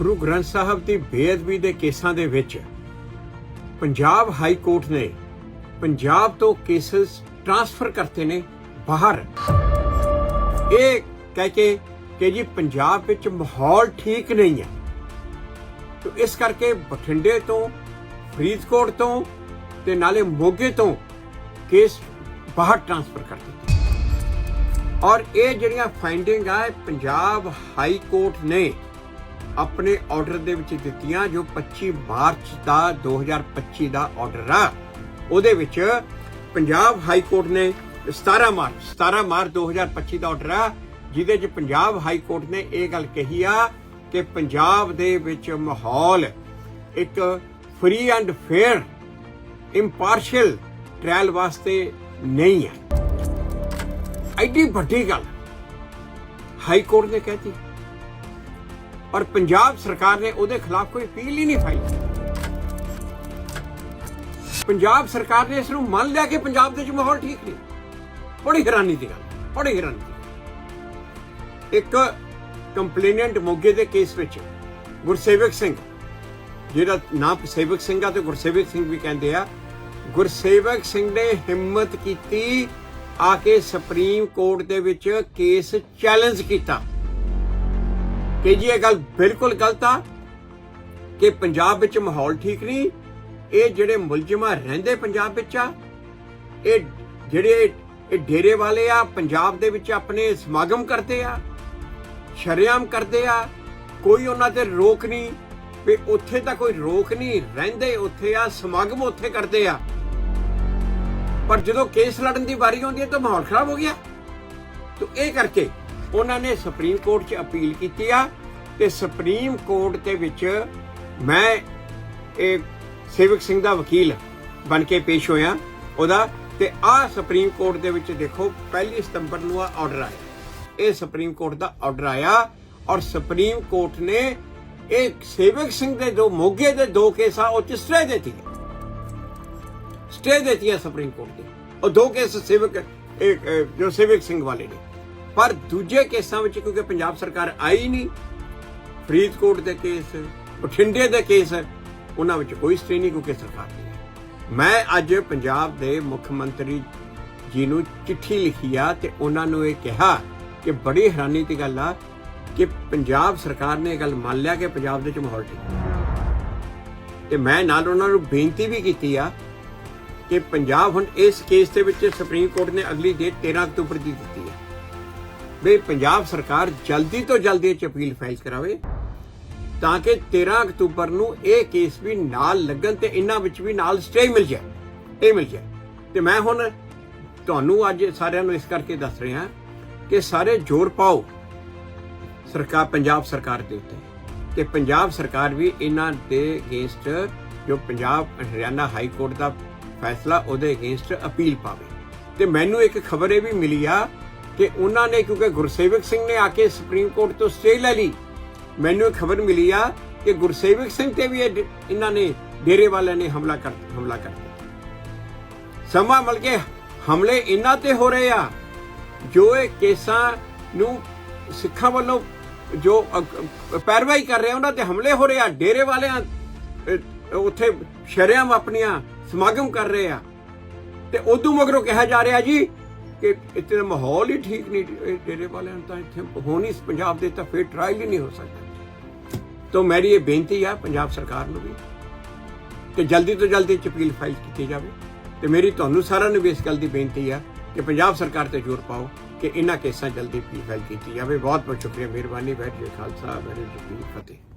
ਗੁਰੂ ਗ੍ਰੰਥ ਸਾਹਿਬ ਦੀ ਬੇਅਦਬੀ ਦੇ ਕੇਸਾਂ ਦੇ ਵਿੱਚ ਪੰਜਾਬ ਹਾਈ ਕੋਰਟ ਨੇ ਪੰਜਾਬ ਤੋਂ ਕੇਸਸ ਟ੍ਰਾਂਸਫਰ ਕਰਤੇ ਨੇ ਬਾਹਰ। ਇਹ ਕਹਿ ਕੇ ਕਿ ਜੀ ਪੰਜਾਬ ਵਿੱਚ ਮਾਹੌਲ ਠੀਕ ਨਹੀਂ ਹੈ। ਤੋ ਇਸ ਕਰਕੇ ਬਠਿੰਡੇ ਤੋਂ, ਫਰੀਦਕੋਟ ਤੋਂ ਤੇ ਨਾਲੇ ਮੋਗੇ ਤੋਂ ਕੇਸ ਬਾਹਰ ਟ੍ਰਾਂਸਫਰ ਕਰ ਦਿੱਤੇ। ਔਰ ਇਹ ਜਿਹੜੀਆਂ ਫਾਈਂਡਿੰਗ ਆ ਪੰਜਾਬ ਹਾਈ ਕੋਰਟ ਨੇ ਆਪਣੇ ਆਰਡਰ ਦੇ ਵਿੱਚ ਦਿੱਤੀਆਂ ਜੋ 25 ਮਾਰਚ ਦਾ 2025 ਦਾ ਆਰਡਰ ਆ। ਉਹਦੇ ਵਿੱਚ ਪੰਜਾਬ ਹਾਈ ਕੋਰਟ ਨੇ 17 ਮਾਰਚ 17 ਮਾਰਚ 2025 ਦਾ ਆਰਡਰ ਆ, ਜਿਹਦੇ 'ਚ ਪੰਜਾਬ ਹਾਈ ਕੋਰਟ ਨੇ ਇਹ ਗੱਲ ਕਹੀ ਆ ਕਿ ਪੰਜਾਬ ਦੇ ਵਿੱਚ ਮਾਹੌਲ ਇੱਕ free and fair impartial trial ਵਾਸਤੇ ਨਹੀਂ ਹੈ। ਐਡੀ ਵੱਡੀ ਗੱਲ ਹਾਈ ਕੋਰਟ ਨੇ ਕਹਿਤੀ ਔਰ ਪੰਜਾਬ ਸਰਕਾਰ ਨੇ ਉਹਦੇ ਖਿਲਾਫ ਕੋਈ ਅਪੀਲ ਹੀ ਨਹੀਂ ਫਾਈਲ ਪੰਜਾਬ ਸਰਕਾਰ ਨੇ ਇਸ ਨੂੰ ਮੰਨ ਲਿਆ ਕਿ ਪੰਜਾਬ ਦੇ ਵਿੱਚ ਮਾਹੌਲ ਠੀਕ ਨਹੀਂ। ਬੜੀ ਹੈਰਾਨੀ ਦੀ ਗੱਲ, ਬੜੀ ਹੈਰਾਨੀ ਇੱਕ ਕੰਪਲੇਨੈਂਟ ਮੋਗੇ ਦੇ ਕੇਸ ਵਿੱਚ ਗੁਰਸੇਵਕ ਸਿੰਘ ਜਿਹੜਾ ਨਾਮ ਸੇਵਕ ਸਿੰਘ ਆ ਤੇ ਗੁਰਸੇਵਕ ਸਿੰਘ ਵੀ ਕਹਿੰਦੇ ਆ, ਗੁਰਸੇਵਕ ਸਿੰਘ ਨੇ ਹਿੰਮਤ ਕੀਤੀ ਆ ਕੇ ਸੁਪਰੀਮ ਕੋਰਟ ਦੇ ਵਿੱਚ ਕੇਸ ਚੈਲੰਜ ਕੀਤਾ। ਕਿ ਜੀ ਇਹ ਗੱਲ ਬਿਲਕੁਲ ਗਲਤ ਆ ਕਿ ਪੰਜਾਬ ਵਿੱਚ ਮਾਹੌਲ ਠੀਕ ਨਹੀਂ, ਇਹ ਜਿਹੜੇ ਮੁਲਜ਼ਮਾਂ ਰਹਿੰਦੇ ਪੰਜਾਬ ਵਿੱਚ ਆ, ਇਹ ਜਿਹੜੇ ਇਹ ਡੇਰੇ ਵਾਲੇ ਆ, ਪੰਜਾਬ ਦੇ ਵਿੱਚ ਆਪਣੇ ਸਮਾਗਮ ਕਰਦੇ ਆ, ਸ਼ਰਿਆਮ ਕਰਦੇ ਆ, ਕੋਈ ਉਹਨਾਂ ਤੇ ਰੋਕ ਨਹੀਂ, ਵੀ ਉੱਥੇ ਤਾਂ ਕੋਈ ਰੋਕ ਨਹੀਂ, ਰਹਿੰਦੇ ਉੱਥੇ ਆ, ਸਮਾਗਮ ਉੱਥੇ ਕਰਦੇ ਆ। ਪਰ ਜਦੋਂ ਕੇਸ ਲੜਨ ਦੀ ਵਾਰੀ ਆਉਂਦੀ ਹੈ ਤਾਂ ਮਾਹੌਲ ਖਰਾਬ ਹੋ ਗਿਆ। ਤੋ ਇਹ ਕਰਕੇ ਉਹਨਾਂ ਨੇ ਸੁਪਰੀਮ ਕੋਰਟ 'ਚ ਅਪੀਲ ਕੀਤੀ ਆ ਤੇ ਸੁਪਰੀਮ ਕੋਰਟ ਦੇ ਵਿੱਚ ਮੈਂ ਇਹ ਸੇਵਕ ਸਿੰਘ ਦਾ ਵਕੀਲ ਬਣ ਕੇ ਪੇਸ਼ ਹੋਇਆ ਉਹਦਾ ਤੇ ਆ ਸੁਪਰੀਮ ਕੋਰਟ ਦੇ ਵਿੱਚ ਦੇਖੋ ਪਹਿਲੀ ਸਤੰਬਰ ਨੂੰ ਆ ਆਰਡਰ ਆਇਆ। ਇਹ ਸੁਪਰੀਮ ਕੋਰਟ ਦਾ ਆਰਡਰ ਆਇਆ ਔਰ ਸੁਪਰੀਮ ਕੋਰਟ ਨੇ ਇਹ ਸੇਵਕ ਸਿੰਘ ਦੇ ਜੋ ਮੋਗੇ ਦੇ ਦੋ ਕੇਸ ਆ ਉਹ ਚ ਸਟੇ ਦਿੱਤੀ। ਹੈ ਸਟੇ ਦਿੱਤੀ ਹੈ ਸੁਪਰੀਮ ਕੋਰਟ ਦੀ। ਉਹ ਦੋ ਕੇਸ ਸੇਵਕ ਜੋ ਸੇਵਕ ਸਿੰਘ ਵਾਲੇ ਨੇ। ਪਰ ਦੂਜੇ ਕੇਸਾਂ ਵਿੱਚ ਕਿਉਂਕਿ ਪੰਜਾਬ ਸਰਕਾਰ ਆਈ ਨਹੀਂ, ਫਰੀਦਕੋਟ ਦੇ ਕੇਸ, ਬਠਿੰਡੇ ਦੇ ਕੇਸ, ਉਹਨਾਂ ਵਿੱਚ ਕੋਈ ਸਟੇ ਨਹੀਂ ਕਿਉਂਕਿ ਸਰਕਾਰ ਨਹੀਂ ਮੈਂ ਅੱਜ ਪੰਜਾਬ ਦੇ ਮੁੱਖ ਮੰਤਰੀ ਜੀ ਨੂੰ ਚਿੱਠੀ ਲਿਖੀ ਆ ਤੇ ਉਹਨਾਂ ਨੂੰ ਇਹ ਕਿਹਾ ਕਿ ਬੜੀ ਹੈਰਾਨੀ ਦੀ ਗੱਲ ਆ ਕਿ ਪੰਜਾਬ ਸਰਕਾਰ ਨੇ ਇਹ ਗੱਲ ਮੰਨ ਲਿਆ ਕਿ ਪੰਜਾਬ ਦੇ ਵਿੱਚ ਮਾਹੌਲ ਠੀਕ ਨਹੀਂ। ਤੇ ਮੈਂ ਨਾਲ ਉਹਨਾਂ ਨੂੰ ਬੇਨਤੀ ਵੀ ਕੀਤੀ ਆ ਕਿ ਪੰਜਾਬ ਹੁਣ ਇਸ ਕੇਸ ਦੇ ਵਿੱਚ ਸੁਪਰੀਮ ਕੋਰਟ ਨੇ ਅਗਲੀ ਡੇਟ 13 ਅਕਤੂਬਰ ਦੀ ਦਿੱਤੀ ਹੈ ਵੀ ਪੰਜਾਬ ਸਰਕਾਰ ਜਲਦੀ ਤੋਂ ਜਲਦੀ ਇਹ 'ਚ ਅਪੀਲ ਫਾਈਲ ਕਰਾਵੇ ਤਾਂ ਕਿ 13 ਅਕਤੂਬਰ ਨੂੰ ਇਹ ਕੇਸ ਵੀ ਨਾਲ ਲੱਗਣ ਤੇ ਇਹਨਾਂ ਵਿੱਚ ਵੀ ਨਾਲ ਸਟੇ ਮਿਲ ਜਾਏ, ਇਹ ਮਿਲ ਜਾਏ। ਤੇ ਮੈਂ ਹੁਣ ਤੁਹਾਨੂੰ ਅੱਜ ਸਾਰਿਆਂ ਨੂੰ ਇਸ ਕਰਕੇ ਦੱਸ ਰਿਹਾ ਕਿ ਸਾਰੇ ਜ਼ੋਰ ਪਾਓ ਸਰਕਾਰ, ਪੰਜਾਬ ਸਰਕਾਰ ਦੇ ਉੱਤੇ। ਤੇ ਪੰਜਾਬ ਸਰਕਾਰ ਵੀ ਇਹਨਾਂ ਦੇ ਅਗੇਂਸਟ ਜੋ ਪੰਜਾਬ ਹਰਿਆਣਾ ਹਾਈ ਕੋਰਟ ਦਾ ਫੈਸਲਾ ਉਹਦੇ ਅਗੇਂਸਟ ਅਪੀਲ ਪਾਵੇ। ਤੇ ਮੈਨੂੰ ਇੱਕ ਖਬਰ ਇਹ ਵੀ ਮਿਲੀ ਆ ਤੇ ਉਹਨਾਂ ਨੇ, ਕਿਉਂਕਿ ਗੁਰਸੇਵਕ ਸਿੰਘ ਨੇ ਆ ਕੇ ਸੁਪਰੀਮ ਕੋਰਟ ਤੋਂ ਸਟੇ ਲੈ ਲਈ, ਮੈਨੂੰ ਖਬਰ ਮਿਲੀ ਆ ਕਿ ਗੁਰਸੇਵਕ ਸਿੰਘ ਤੇ ਵੀ ਇਹਨਾਂ ਨੇ, ਡੇਰੇ ਵਾਲਿਆਂ ਨੇ ਹਮਲਾ ਕਰ ਹਮਲਾ ਕਰ ਸਮਾਂ ਮਿਲ ਕੇ ਹਮਲੇ ਇਹਨਾਂ ਤੇ ਹੋ ਰਹੇ ਆ, ਜੋ ਇਹ ਕੇਸਾਂ ਨੂੰ ਸਿੱਖਾਂ ਵੱਲੋਂ ਜੋ ਪੈਰਵਾਈ ਕਰ ਰਹੇ ਆ, ਉਹਨਾਂ ਤੇ ਹਮਲੇ ਹੋ ਰਹੇ ਆ, ਡੇਰੇ ਵਾਲਿਆਂ ਉੱਥੇ ਸ਼ਰਿਆਮ ਆਪਣੀਆਂ ਸਮਾਗਮ ਕਰ ਰਹੇ ਆ। ਤੇ ਉਦੋਂ ਮਗਰੋਂ ਕਿਹਾ ਜਾ ਰਿਹਾ ਜੀ ਕਿ ਇੱਥੇ ਦਾ ਮਾਹੌਲ ਹੀ ਠੀਕ ਨਹੀਂ ਡੇਰੇ ਵਾਲਿਆਂ ਨੂੰ ਤਾਂ ਇੱਥੇ ਹੋਣੀ ਪੰਜਾਬ ਦੇ ਤਾਂ ਫੇਰ ਟ੍ਰਾਇਲ ਹੀ ਨਹੀਂ ਹੋ ਸਕਦਾ। ਤਾਂ ਮੇਰੀ ਇਹ ਬੇਨਤੀ ਆ ਪੰਜਾਬ ਸਰਕਾਰ ਨੂੰ ਵੀ ਕਿ ਜਲਦੀ ਤੋਂ ਜਲਦੀ ਚ ਅਪੀਲ ਫਾਈਲ ਕੀਤੀ ਜਾਵੇ। ਤੇ ਮੇਰੀ ਤੁਹਾਨੂੰ ਸਾਰਿਆਂ ਨੂੰ ਵੀ ਇਸ ਗੱਲ ਦੀ ਬੇਨਤੀ ਆ ਕਿ ਪੰਜਾਬ ਸਰਕਾਰ ਤੇ ਜ਼ੋਰ ਪਾਓ ਕਿ ਇਹਨਾਂ ਕੇਸਾਂ ਜਲਦੀ ਅਪੀਲ ਫਾਈਲ ਕੀਤੀ ਜਾਵੇ। ਬਹੁਤ ਬਹੁਤ ਸ਼ੁਕਰੀਆ, ਮਿਹਰਬਾਨੀ ਬੈਠ ਖਾਲਸਾ, ਵਾਹਿਗੁਰੂ ਜੀ ਫਤਿਹ।